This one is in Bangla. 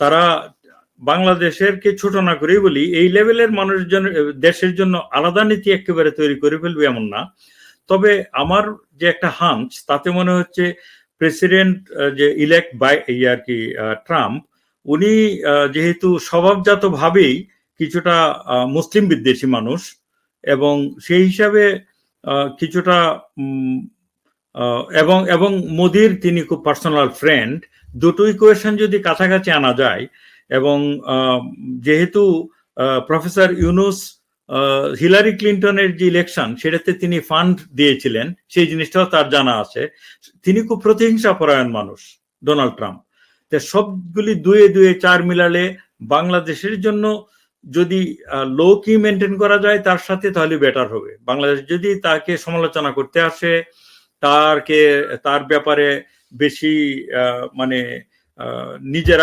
তারা বাংলাদেশের কে ছোট না করেই বলি, এই লেভেলের মানুষের জন্য দেশের জন্য আলাদা নীতি একেবারে তৈরি করে ফেলবে এমন না। তবে আমার যে একটা হাঞ্চ তাতে মনে হচ্ছে প্রেসিডেন্ট যে ইলেক্ট বাই এই আর কি ট্রাম্প উনি যেহেতু স্বভাবজাত ভাবেই কিছুটা মুসলিম বিদ্বেষী মানুষ এবং সেই হিসাবে কিছুটা এবং এবং মোদির তিনি খুব পার্সোনাল ফ্রেন্ড দুটো ইকুয়েশন যদি কাছাকাছি আনা যায় এবং যেহেতু প্রফেসর ইউনুস হিলারি ক্লিন্টনের যে ইলেকশন সেটাতে তিনি ফান্ড দিয়েছিলেন, সেই জিনিসটাও তার জানা আছে। তিনি খুব প্রতিহিংসা পরায়ণ মানুষ, ডোনাল্ড ট্রাম্প। তা সবগুলি দুয়ে দুয়ে চার মিলালে বাংলাদেশের জন্য যদি লো কি মেনটেন করা যায়, তার সাথে তাহলে বেটার হবে। বাংলাদেশ যদি তাকে সমালোচনা করতে আসে তারকে তার ব্যাপারে বেশি মানে নিজেরা